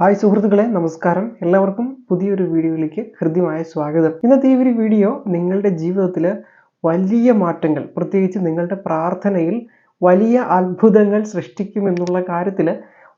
Hi സുഹൃത്തുക്കളെ നമസ്കാരം. എല്ലാവർക്കും പുതിയൊരു വീഡിയോയിലേക്ക് ഹൃദ്യമായ സ്വാഗതം. ഇന്നത്തെ ഈ ഒരു വീഡിയോ നിങ്ങളുടെ ജീവിതത്തിൽ വലിയ മാറ്റങ്ങൾ പ്രത്യേകിച്ച് നിങ്ങളുടെ പ്രാർത്ഥനയിൽ വലിയ അത്ഭുതങ്ങൾ സൃഷ്ടിക്കുമെന്നുള്ള കാര്യത്തിൽ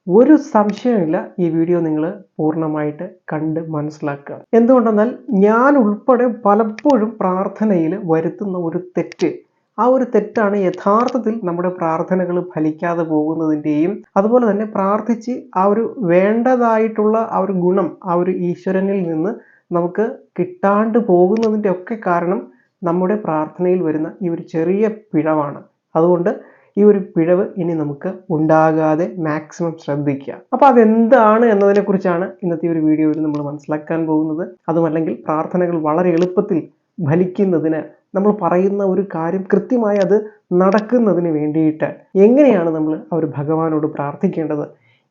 ഒരു സംശയമില്ല ഈ വീഡിയോ നിങ്ങൾ പൂർണമായിട്ട് കണ്ട് മനസ്സിലാക്കുക. എന്തുകൊണ്ടെന്നാൽ ഞാൻ ഉൾപ്പെടെ പലപ്പോഴും പ്രാർത്ഥനയിൽ വരുത്തുന്ന ഒരു തെറ്റ് ആ ഒരു തെറ്റാണ് യഥാർത്ഥത്തിൽ നമ്മുടെ പ്രാർത്ഥനകൾ ഫലിക്കാതെ പോകുന്നതിന്റെയും അതുപോലെ തന്നെ പ്രാർത്ഥിച്ച് ആ ഒരു വേണ്ടതായിട്ടുള്ള ആ ഒരു ഗുണം ആ ഒരു ഈശ്വരനിൽ നിന്ന് നമുക്ക് കിട്ടാണ്ട് പോകുന്നതിന്റെ ഒക്കെ കാരണം നമ്മുടെ പ്രാർത്ഥനയിൽ വരുന്ന ഈ ഒരു ചെറിയ പിഴവാണ്. അതുകൊണ്ട് ഈ ഒരു പിഴവ് ഇനി നമുക്ക് ഉണ്ടാകാതെ മാക്സിമം ശ്രദ്ധിക്കുക. അപ്പോൾ അതെന്താണ് എന്നതിനെക്കുറിച്ചാണ് ഇന്നത്തെ ഒരു വീഡിയോയിൽ നമ്മൾ മനസ്സിലാക്കാൻ പോകുന്നത്. അതുമല്ലെങ്കിൽ പ്രാർത്ഥനകൾ വളരെ എളുപ്പത്തിൽ ഫലിക്കുന്നതിന് നമ്മൾ പറയുന്ന ഒരു കാര്യം കൃത്യമായി അത് നടക്കുന്നതിന് വേണ്ടിയിട്ട് എങ്ങനെയാണ് നമ്മൾ അവർ ഭഗവാനോട് പ്രാർത്ഥിക്കേണ്ടത്?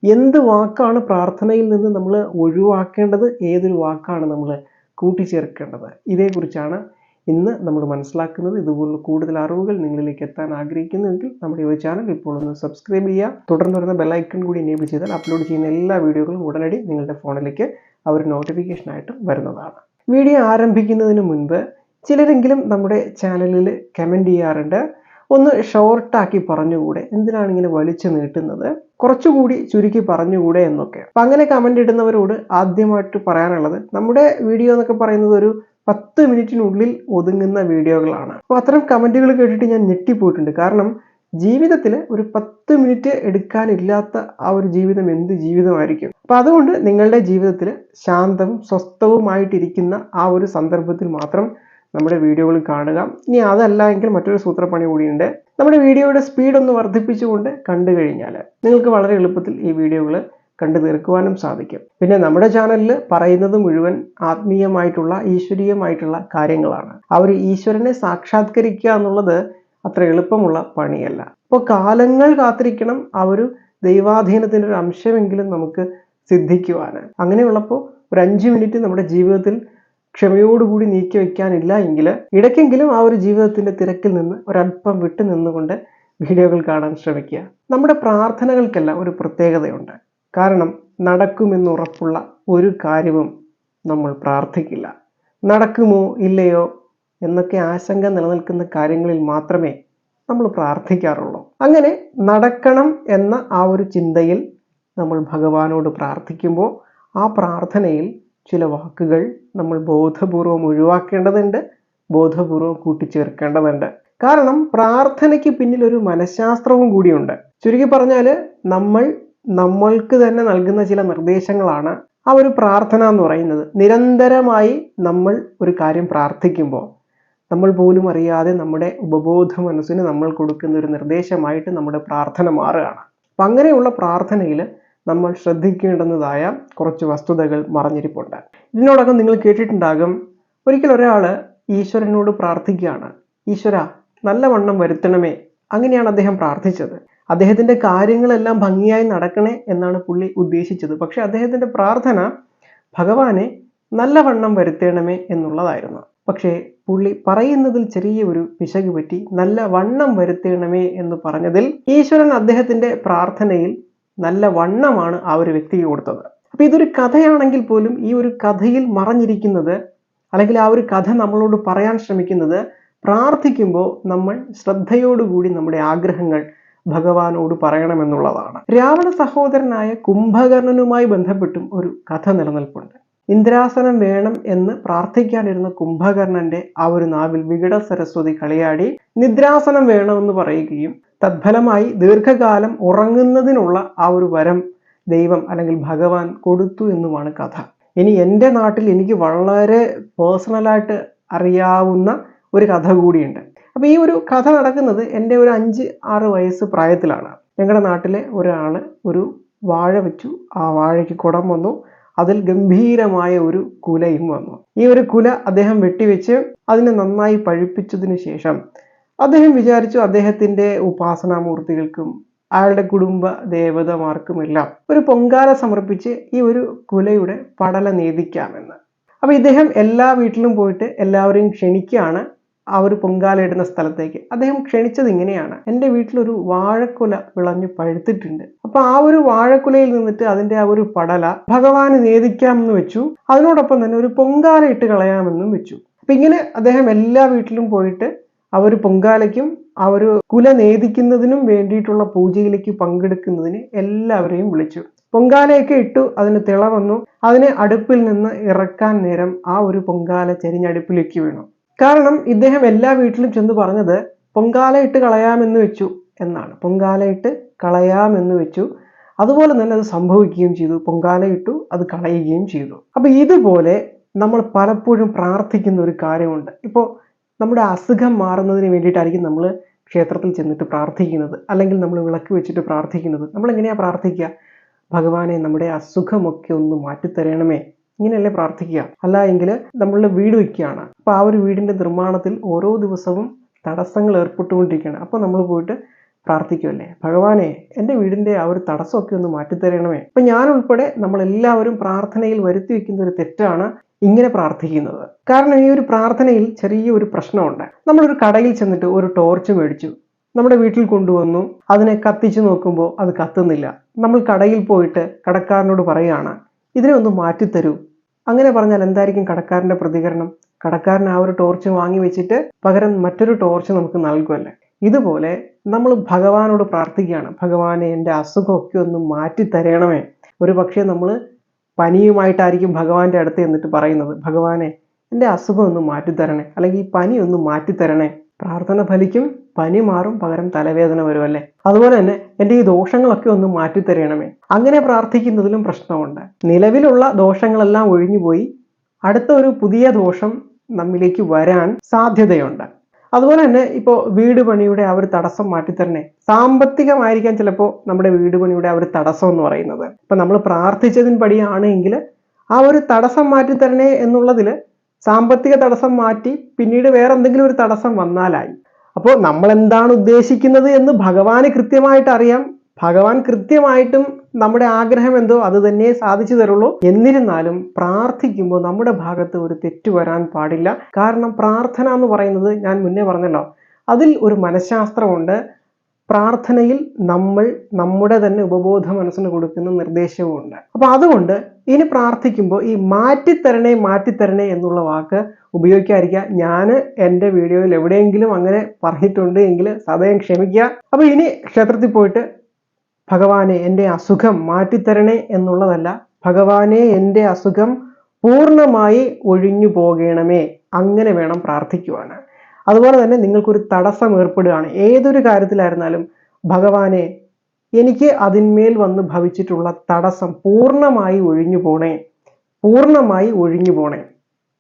എന്ത് വാക്കാണ് പ്രാർത്ഥനയിൽ നിന്ന് നമ്മൾ ഒഴിവാക്കേണ്ടത്? ഏതൊരു വാക്കാണ് നമ്മൾ കൂട്ടിച്ചേർക്കേണ്ടത്? ഇതേക്കുറിച്ചാണ് ഇന്ന് നമ്മൾ മനസ്സിലാക്കുന്നത്. ഇതുപോലുള്ള കൂടുതൽ അറിവുകൾ നിങ്ങളിലേക്ക് എത്താൻ ആഗ്രഹിക്കുന്നുവെങ്കിൽ നമ്മുടെ ഈ ചാനൽ ഇപ്പോൾ ഒന്ന് സബ്സ്ക്രൈബ് ചെയ്യുക. തുടർന്ന് വരുന്ന ബെല്ലൈക്കൺ കൂടി എനേബിൾ ചെയ്താൽ അപ്ലോഡ് ചെയ്യുന്ന എല്ലാ വീഡിയോകളും ഉടനടി നിങ്ങളുടെ ഫോണിലേക്ക് അവർ നോട്ടിഫിക്കേഷനായിട്ട് വരുന്നതാണ്. വീഡിയോ ആരംഭിക്കുന്നതിന് മുൻപ് ചിലരെങ്കിലും നമ്മുടെ ചാനലിൽ കമന്റ് ചെയ്യാറുണ്ട്. ഒന്ന് ഷോർട്ടാക്കി പറഞ്ഞുകൂടെ? എന്തിനാണ് ഇങ്ങനെ വലിച്ചു നീട്ടുന്നത്? കുറച്ചുകൂടി ചുരുക്കി പറഞ്ഞുകൂടെ എന്നൊക്കെ. അപ്പം അങ്ങനെ കമന്റ് ഇടുന്നവരോട് ആദ്യമായിട്ട് പറയാനുള്ളത് നമ്മുടെ വീഡിയോ എന്നൊക്കെ പറയുന്നത് ഒരു പത്ത് മിനിറ്റിനുള്ളിൽ ഒതുങ്ങുന്ന വീഡിയോകളാണ്. അപ്പോൾ അത്തരം കമന്റുകൾ കേട്ടിട്ട് ഞാൻ ഞെട്ടിപ്പോയിട്ടുണ്ട്. കാരണം ജീവിതത്തിൽ ഒരു പത്ത് മിനിറ്റ് എടുക്കാനില്ലാത്ത ആ ഒരു ജീവിതം എന്ത് ജീവിതമായിരിക്കും? അപ്പം അതുകൊണ്ട് നിങ്ങളുടെ ജീവിതത്തിൽ ശാന്തവും സ്വസ്ഥവുമായിട്ടിരിക്കുന്ന ആ ഒരു സന്ദർഭത്തിൽ മാത്രം നമ്മുടെ വീഡിയോകൾ കാണുക. ഇനി അതല്ല എങ്കിൽ മറ്റൊരു സൂത്രപ്പണി കൂടിയുണ്ട്. നമ്മുടെ വീഡിയോയുടെ സ്പീഡ് ഒന്ന് വർദ്ധിപ്പിച്ചുകൊണ്ട് കണ്ടു കഴിഞ്ഞാൽ നിങ്ങൾക്ക് വളരെ എളുപ്പത്തിൽ ഈ വീഡിയോകൾ കണ്ടു തീർക്കുവാനും സാധിക്കും. പിന്നെ നമ്മുടെ ചാനലിൽ പറയുന്നത് മുഴുവൻ ആത്മീയമായിട്ടുള്ള ഈശ്വരീയമായിട്ടുള്ള കാര്യങ്ങളാണ്. ഒരു ഈശ്വരനെ സാക്ഷാത്കരിക്കുക എന്നുള്ളത് അത്ര എളുപ്പമുള്ള പണിയല്ല. അപ്പോൾ കാലങ്ങൾ കാത്തിരിക്കണം ആ ഒരു ദൈവാധീനത്തിന്റെ ഒരു അംശമെങ്കിലും നമുക്ക് സിദ്ധിക്കുവാന്. അങ്ങനെയുള്ളപ്പോൾ ഒരു അഞ്ച് മിനിറ്റ് നമ്മുടെ ജീവിതത്തിൽ ക്ഷമയോടുകൂടി നീക്കി വയ്ക്കാനില്ല എങ്കിൽ ഇടയ്ക്കെങ്കിലും ആ ഒരു ജീവിതത്തിന്റെ തിരക്കിൽ നിന്ന് ഒരല്പം വിട്ടു നിന്നുകൊണ്ട് വീഡിയോകൾ കാണാൻ ശ്രമിക്കുക. നമ്മുടെ പ്രാർത്ഥനകൾക്കെല്ലാം ഒരു പ്രത്യേകതയുണ്ട്. കാരണം നടക്കുമെന്നുറപ്പുള്ള ഒരു കാര്യവും നമ്മൾ പ്രാർത്ഥിക്കില്ല. നടക്കുമോ ഇല്ലയോ എന്നൊക്കെ ആശങ്ക നിലനിൽക്കുന്ന കാര്യങ്ങളിൽ മാത്രമേ നമ്മൾ പ്രാർത്ഥിക്കാറുള്ളൂ. അങ്ങനെ നടക്കണം എന്ന ആ ഒരു ചിന്തയിൽ നമ്മൾ ഭഗവാനോട് പ്രാർത്ഥിക്കുമ്പോൾ ആ പ്രാർത്ഥനയിൽ ചില വാക്കുകൾ നമ്മൾ ബോധപൂർവം ഒഴിവാക്കേണ്ടതുണ്ട് ബോധപൂർവം കൂട്ടിച്ചേർക്കേണ്ടതുണ്ട്. കാരണം പ്രാർത്ഥനയ്ക്ക് പിന്നിൽ ഒരു മനഃശാസ്ത്രവും കൂടിയുണ്ട്. ചുരുക്കി പറഞ്ഞാൽ നമ്മൾ നമ്മൾക്ക് തന്നെ നൽകുന്ന ചില നിർദ്ദേശങ്ങളാണ് ആ ഒരു പ്രാർത്ഥന എന്ന് പറയുന്നത്. നിരന്തരമായി നമ്മൾ ഒരു കാര്യം പ്രാർത്ഥിക്കുമ്പോൾ നമ്മൾ പോലും അറിയാതെ നമ്മുടെ ഉപബോധ മനസ്സിന് നമ്മൾ കൊടുക്കുന്ന ഒരു നിർദ്ദേശമായിട്ട് നമ്മുടെ പ്രാർത്ഥന മാറുകയാണ്. അപ്പം അങ്ങനെയുള്ള പ്രാർത്ഥനയിൽ നമ്മൾ ശ്രദ്ധിക്കേണ്ടുന്നതായ കുറച്ച് വസ്തുതകൾ മറഞ്ഞിരിപ്പുണ്ട്. ഇതിനോടകം നിങ്ങൾ കേട്ടിട്ടുണ്ടാകും ഒരിക്കൽ ഒരാൾ ഈശ്വരനോട് പ്രാർത്ഥിക്കുകയാണ്. ഈശ്വര നല്ലവണ്ണം വരുത്തണമേ. അങ്ങനെയാണ് അദ്ദേഹം പ്രാർത്ഥിച്ചത്. അദ്ദേഹത്തിന്റെ കാര്യങ്ങളെല്ലാം ഭംഗിയായി നടക്കണേ എന്നാണ് പുള്ളി ഉദ്ദേശിച്ചത്. പക്ഷേ അദ്ദേഹത്തിന്റെ പ്രാർത്ഥന ഭഗവാനെ നല്ലവണ്ണം വരുത്തേണമേ എന്നുള്ളതായിരുന്നു. പക്ഷേ പുള്ളി പറയുന്നതിൽ ചെറിയ ഒരു പിശക് പറ്റി നല്ല വണ്ണം വരുത്തേണമേ എന്ന് പറഞ്ഞതിൽ ഈശ്വരൻ അദ്ദേഹത്തിന്റെ പ്രാർത്ഥനയിൽ നല്ല വണ്ണമാണ് ആ ഒരു വ്യക്തിക്ക് കൊടുത്തത്. അപ്പൊ ഇതൊരു കഥയാണെങ്കിൽ പോലും ഈ ഒരു കഥയിൽ മറഞ്ഞിരിക്കുന്നത് അല്ലെങ്കിൽ ആ ഒരു കഥ നമ്മളോട് പറയാൻ ശ്രമിക്കുന്നത് പ്രാർത്ഥിക്കുമ്പോൾ നമ്മൾ ശ്രദ്ധയോടുകൂടി നമ്മുടെ ആഗ്രഹങ്ങൾ ഭഗവാനോട് പറയണമെന്നുള്ളതാണ്. രാവണ സഹോദരനായ കുംഭകർണനുമായി ബന്ധപ്പെട്ടും ഒരു കഥ നിലനിൽപ്പുണ്ട്. ഇന്ദ്രാസനം വേണം എന്ന് പ്രാർത്ഥിക്കാനിരുന്ന കുംഭകർണന്റെ ആ ഒരു നാവിൽ വികട സരസ്വതി കളിയാടി നിദ്രാസനം വേണമെന്ന് പറയുകയും തത്ഫലമായി ദീർഘകാലം ഉറങ്ങുന്നതിനുള്ള ആ ഒരു വരം ദൈവം അല്ലെങ്കിൽ ഭഗവാൻ കൊടുത്തു എന്നുമാണ് കഥ. ഇനി എന്റെ നാട്ടിൽ എനിക്ക് വളരെ പേഴ്സണലായിട്ട് അറിയാവുന്ന ഒരു കഥ കൂടിയുണ്ട്. അപ്പോൾ ഈ ഒരു കഥ നടക്കുന്നത് എന്റെ ഒരു അഞ്ച് ആറ് വയസ്സ് പ്രായത്തിലാണ്. ഞങ്ങളുടെ നാട്ടിലെ ഒരാൾ ഒരു വാഴ വെച്ചു. ആ വാഴയ്ക്ക് കുടം വന്നു. അതിൽ ഗംഭീരമായ ഒരു കുലയും വന്നു. ഈ ഒരു കുല അദ്ദേഹം വെട്ടിവെച്ച് അതിനെ നന്നായി പഴുപ്പിച്ചതിന് ശേഷം അദ്ദേഹം വിചാരിച്ചു അദ്ദേഹത്തിന്റെ ഉപാസനാമൂർത്തികൾക്കും അയാളുടെ കുടുംബ ദേവതമാർക്കുമെല്ലാം ഒരു പൊങ്കാല സമർപ്പിച്ച് ഈ ഒരു കുലയുടെ പടല നേദിക്കാമെന്ന്. അപ്പൊ ഇദ്ദേഹം എല്ലാ വീട്ടിലും പോയിട്ട് എല്ലാവരെയും ക്ഷണിക്കുകയാണ് ആ ഒരു പൊങ്കാല ഇടുന്ന സ്ഥലത്തേക്ക്. അദ്ദേഹം ക്ഷണിച്ചത് ഇങ്ങനെയാണ്. എന്റെ വീട്ടിലൊരു വാഴക്കുല വിളഞ്ഞു പഴുത്തിട്ടുണ്ട്. അപ്പൊ ആ ഒരു വാഴക്കുലയിൽ നിന്നിട്ട് അതിന്റെ ആ ഒരു പടല ഭഗവാന് നേദിക്കാമെന്ന് വെച്ചു. അതിനോടൊപ്പം തന്നെ ഒരു പൊങ്കാല ഇട്ട് കളയാമെന്നും വെച്ചു. അപ്പൊ ഇങ്ങനെ അദ്ദേഹം എല്ലാ വീട്ടിലും പോയിട്ട് ആ ഒരു പൊങ്കാലയ്ക്കും ആ ഒരു കുല നേദിക്കുന്നതിനും വേണ്ടിയിട്ടുള്ള പൂജയിലേക്ക് പങ്കെടുക്കുന്നതിന് എല്ലാവരെയും വിളിച്ചു. പൊങ്കാലയൊക്കെ ഇട്ടു അതിന് തിള വന്നു. അതിനെ അടുപ്പിൽ നിന്ന് ഇറക്കാൻ നേരം ആ ഒരു പൊങ്കാല ചെരിഞ്ഞടുപ്പിലേക്ക് വീണു. കാരണം ഇദ്ദേഹം എല്ലാ വീട്ടിലും ചെന്ന് പറഞ്ഞത് പൊങ്കാല ഇട്ട് കളയാമെന്ന് വെച്ചു എന്നാണ്. പൊങ്കാല ഇട്ട് കളയാമെന്ന് വെച്ചു. അതുപോലെ തന്നെ അത് സംഭവിക്കുകയും ചെയ്തു. പൊങ്കാല ഇട്ടു അത് കളയുകയും ചെയ്തു. അപ്പൊ ഇതുപോലെ നമ്മൾ പലപ്പോഴും പ്രാർത്ഥിക്കുന്ന ഒരു കാര്യമുണ്ട്. ഇപ്പോൾ നമ്മുടെ അസുഖം മാറുന്നതിന് വേണ്ടിയിട്ടായിരിക്കും നമ്മൾ ക്ഷേത്രത്തിൽ ചെന്നിട്ട് പ്രാർത്ഥിക്കുന്നത്. അല്ലെങ്കിൽ നമ്മൾ വിളക്ക് വെച്ചിട്ട് പ്രാർത്ഥിക്കുന്നത്. നമ്മൾ എങ്ങനെയാ പ്രാർത്ഥിക്കുക? ഭഗവാനെ നമ്മുടെ അസുഖമൊക്കെ ഒന്ന് മാറ്റിത്തരണമേ. ഇങ്ങനെയല്ലേ പ്രാർത്ഥിക്കുക. അല്ല എങ്കിൽ നമ്മളുടെ വീട് വയ്ക്കുകയാണ്. അപ്പോൾ ആ ഒരു വീടിന്റെ നിർമ്മാണത്തിൽ ഓരോ ദിവസവും തടസ്സങ്ങൾ ഏർപ്പെട്ടുകൊണ്ടിരിക്കുകയാണ്. അപ്പോൾ നമ്മൾ പോയിട്ട് പ്രാർത്ഥിക്കുമല്ലേ ഭഗവാനെ എന്റെ വീടിന്റെ ആ ഒരു തടസ്സമൊക്കെ ഒന്ന് മാറ്റിത്തരണമേ. അപ്പം ഞാൻ ഉൾപ്പെടെ നമ്മളെല്ലാവരും പ്രാർത്ഥനയിൽ വരുത്തി വയ്ക്കുന്ന ഒരു തെറ്റാണ് ഇങ്ങനെ പ്രാർത്ഥിക്കുന്നത്. കാരണം ഈ ഒരു പ്രാർത്ഥനയിൽ ചെറിയൊരു പ്രശ്നമുണ്ട്. നമ്മളൊരു കടയിൽ ചെന്നിട്ട് ഒരു ടോർച്ച് മേടിച്ചു. നമ്മുടെ വീട്ടിൽ കൊണ്ടുവന്നു. അതിനെ കത്തിച്ചു നോക്കുമ്പോൾ അത് കത്തുന്നില്ല. നമ്മൾ കടയിൽ പോയിട്ട് കടക്കാരനോട് പറയുകയാണ് ഇതിനെ ഒന്ന് മാറ്റിത്തരൂ. അങ്ങനെ പറഞ്ഞാൽ എന്തായിരിക്കും കടക്കാരന്റെ പ്രതികരണം? കടക്കാരൻ ആ ഒരു ടോർച്ച് വാങ്ങി വെച്ചിട്ട് പകരം മറ്റൊരു ടോർച്ച് നമുക്ക് നൽകുമല്ലേ? ഇതുപോലെ നമ്മൾ ഭഗവാനോട് പ്രാർത്ഥിക്കുകയാണ്. ഭഗവാനെ എന്റെ അസുഖമൊക്കെ ഒന്ന് മാറ്റി തരണമേ. ഒരു പക്ഷേ നമ്മൾ പനിയുമായിട്ടായിരിക്കും ഭഗവാന്റെ അടുത്ത് എന്നിട്ട് പറയുന്നത്. ഭഗവാനെ എന്റെ അസുഖം ഒന്ന് മാറ്റിത്തരണേ അല്ലെങ്കിൽ ഈ പനി ഒന്ന് മാറ്റിത്തരണേ പ്രാർത്ഥന ഫലിക്കും പനി മാറും പകരം തലവേദന വരും അല്ലേ? അതുപോലെ തന്നെ എന്റെ ഈ ദോഷങ്ങളൊക്കെ ഒന്ന് മാറ്റിത്തരണമേ അങ്ങനെ പ്രാർത്ഥിക്കുന്നതിലും പ്രശ്നമുണ്ട്. നിലവിലുള്ള ദോഷങ്ങളെല്ലാം ഒഴിഞ്ഞുപോയി അടുത്ത ഒരു പുതിയ ദോഷം നമ്മിലേക്ക് വരാൻ സാധ്യതയുണ്ട്. അതുപോലെ തന്നെ ഇപ്പോൾ വീട് പണിയുടെ ആ ഒരു തടസ്സം മാറ്റിത്തരണേ. സാമ്പത്തികമായിരിക്കാം ചിലപ്പോൾ നമ്മുടെ വീട് പണിയുടെ ആ ഒരു തടസ്സം എന്ന് പറയുന്നത്. ഇപ്പം നമ്മൾ പ്രാർത്ഥിച്ചതിന് പടിയാണെങ്കിൽ ആ ഒരു തടസ്സം മാറ്റിത്തരണേ എന്നുള്ളതിൽ സാമ്പത്തിക തടസ്സം മാറ്റി പിന്നീട് വേറെ എന്തെങ്കിലും ഒരു തടസ്സം വന്നാലായി. അപ്പോൾ നമ്മൾ എന്താണ് ഉദ്ദേശിക്കുന്നത് എന്ന് ഭഗവാന് കൃത്യമായിട്ട് അറിയാം. ഭഗവാൻ കൃത്യമായിട്ടും നമ്മുടെ ആഗ്രഹം എന്തോ അത് തന്നെ സാധിച്ചു തരുള്ളൂ. എന്നിരുന്നാലും പ്രാർത്ഥിക്കുമ്പോൾ നമ്മുടെ ഭാഗത്ത് ഒരു തെറ്റ് വരാൻ പാടില്ല. കാരണം പ്രാർത്ഥന എന്ന് പറയുന്നത് ഞാൻ മുന്നേ പറഞ്ഞല്ലോ അതിൽ ഒരു മനഃശാസ്ത്രമുണ്ട്. പ്രാർത്ഥനയിൽ നമ്മൾ നമ്മുടെ തന്നെ ഉപബോധ മനസ്സിന് കൊടുക്കുന്ന നിർദ്ദേശവുമുണ്ട്. അപ്പൊ അതുകൊണ്ട് ഇനി പ്രാർത്ഥിക്കുമ്പോൾ ഈ മാറ്റിത്തരണേ മാറ്റിത്തരണേ എന്നുള്ള വാക്ക് ഉപയോഗിക്കാതിരിക്കുക. ഞാൻ എന്റെ വീഡിയോയിൽ എവിടെയെങ്കിലും അങ്ങനെ പറഞ്ഞിട്ടുണ്ട് എങ്കിൽ സദയം ക്ഷമിക്കുക. അപ്പൊ ഇനി ക്ഷേത്രത്തിൽ പോയിട്ട് ഭഗവാനെ എന്റെ അസുഖം മാറ്റിത്തരണേ എന്നുള്ളതല്ല ഭഗവാനെ എന്റെ അസുഖം പൂർണമായി ഒഴിഞ്ഞു പോകണമേ അങ്ങനെ വേണം പ്രാർത്ഥിക്കുവാൻ അതുപോലെ തന്നെ നിങ്ങൾക്കൊരു തടസ്സം ഏർപ്പെടുകയാണ്. ഏതൊരു കാര്യത്തിലായിരുന്നാലും ഭഗവാനെ എനിക്ക് അതിന്മേൽ വന്ന് ഭവിച്ചിട്ടുള്ള തടസ്സം പൂർണമായി ഒഴിഞ്ഞു പോണേ പൂർണമായി ഒഴിഞ്ഞു പോണേ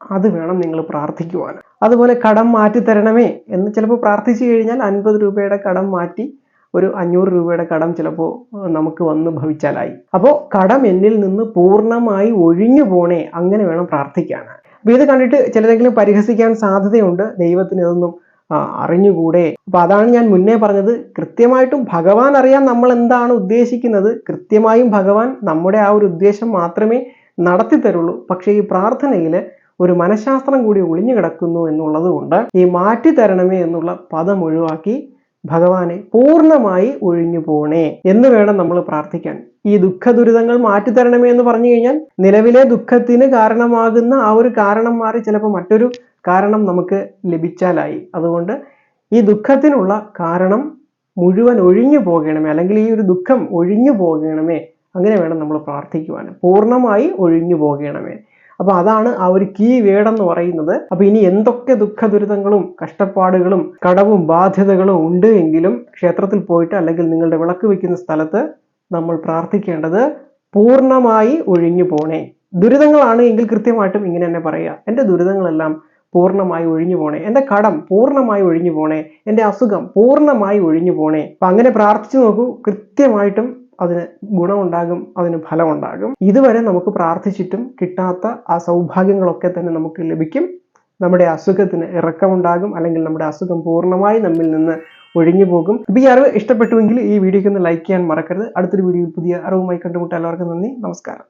അത് വേണം നിങ്ങൾ പ്രാർത്ഥിക്കുവാൻ അതുപോലെ കടം മാറ്റി തരണമേ എന്ന് ചിലപ്പോൾ പ്രാർത്ഥിച്ചു കഴിഞ്ഞാൽ അൻപത് രൂപയുടെ കടം മാറ്റി ഒരു അഞ്ഞൂറ് രൂപയുടെ കടം ചിലപ്പോൾ നമുക്ക് വന്ന് ഭവിച്ചാലായി. അപ്പോൾ കടം എന്നിൽ നിന്ന് പൂർണമായി ഒഴിഞ്ഞു പോണേ അങ്ങനെ വേണം പ്രാർത്ഥിക്കാൻ അപ്പോൾ ഇത് കണ്ടിട്ട് ചിലരെങ്കിലും പരിഹസിക്കാൻ സാധ്യതയുണ്ട്. ദൈവത്തിന് ഇതൊന്നും അറിഞ്ഞുകൂടെ? അപ്പൊ അതാണ് ഞാൻ മുന്നേ പറഞ്ഞത്. കൃത്യമായിട്ടും ഭഗവാൻ അറിയാൻ നമ്മൾ എന്താണ് ഉദ്ദേശിക്കുന്നത്? കൃത്യമായും ഭഗവാൻ നമ്മുടെ ആ ഒരു ഉദ്ദേശം മാത്രമേ നടത്തി തരുള്ളൂ. പക്ഷേ ഈ പ്രാർത്ഥനയിൽ ഒരു മനഃശാസ്ത്രം കൂടി ഒളിഞ്ഞു കിടക്കുന്നു എന്നുള്ളത് കൊണ്ട് ഈ മാറ്റി തരണമേ എന്നുള്ള പദം ഒഴിവാക്കി ഭഗവാനെ പൂർണമായി ഒഴിഞ്ഞു പോണേ എന്ന് വേണം നമ്മൾ പ്രാർത്ഥിക്കാൻ. ഈ ദുഃഖ ദുരിതങ്ങൾ മാറ്റിത്തരണമേ എന്ന് പറഞ്ഞു കഴിഞ്ഞാൽ നിലവിലെ ദുഃഖത്തിന് കാരണമാകുന്ന ആ ഒരു കാരണം മാറി ചിലപ്പോൾ മറ്റൊരു കാരണം നമുക്ക് ലഭിച്ചാലായി. അതുകൊണ്ട് ഈ ദുഃഖത്തിനുള്ള കാരണം മുഴുവൻ ഒഴിഞ്ഞു പോകണമേ അല്ലെങ്കിൽ ഈ ഒരു ദുഃഖം ഒഴിഞ്ഞു പോകണമേ അങ്ങനെ വേണം നമ്മൾ പ്രാർത്ഥിക്കുവാൻ. പൂർണമായി ഒഴിഞ്ഞു പോകണമേ. അപ്പൊ അതാണ് ആ ഒരു കീ വേടെന്ന് എന്ന് പറയുന്നത്. അപ്പൊ ഇനി എന്തൊക്കെ ദുഃഖ ദുരിതങ്ങളും കഷ്ടപ്പാടുകളും കടവും ബാധ്യതകളും ഉണ്ട് എങ്കിലും ക്ഷേത്രത്തിൽ പോയിട്ട് അല്ലെങ്കിൽ നിങ്ങളുടെ വിളക്ക് വെക്കുന്ന സ്ഥലത്ത് നമ്മൾ പ്രാർത്ഥിക്കേണ്ടത് പൂർണമായി ഒഴിഞ്ഞു പോണേ. ദുരിതങ്ങളാണ് എങ്കിൽ കൃത്യമായിട്ടും ഇങ്ങനെ തന്നെ പറയുക. എന്റെ ദുരിതങ്ങളെല്ലാം പൂർണമായി ഒഴിഞ്ഞു പോണേ. എന്റെ കടം പൂർണമായി ഒഴിഞ്ഞു പോണേ. എന്റെ അസുഖം പൂർണമായി ഒഴിഞ്ഞു പോണേ. അപ്പൊ അങ്ങനെ പ്രാർത്ഥിച്ചു നോക്കൂ. കൃത്യമായിട്ടും അതിന് ഗുണമുണ്ടാകും അതിന് ഫലമുണ്ടാകും. ഇതുവരെ നമുക്ക് പ്രാർത്ഥിച്ചിട്ടും കിട്ടാത്ത ആ സൗഭാഗ്യങ്ങളൊക്കെ തന്നെ നമുക്ക് ലഭിക്കും. നമ്മുടെ അസുഖത്തിന് ഇറക്കമുണ്ടാകും അല്ലെങ്കിൽ നമ്മുടെ അസുഖം പൂർണമായി നമ്മിൽ നിന്ന് ഒഴിഞ്ഞു പോകും. അപ്പൊ ഈ അറിവ് ഇഷ്ടപ്പെട്ടുവെങ്കിൽ ഈ വീഡിയോക്ക് ഒന്ന് ലൈക്ക് ചെയ്യാൻ മറക്കരുത്. അടുത്തൊരു വീഡിയോയിൽ പുതിയ അറിവുമായി കണ്ടുമുട്ടാൻ എല്ലാവർക്കും നന്ദി. നമസ്കാരം.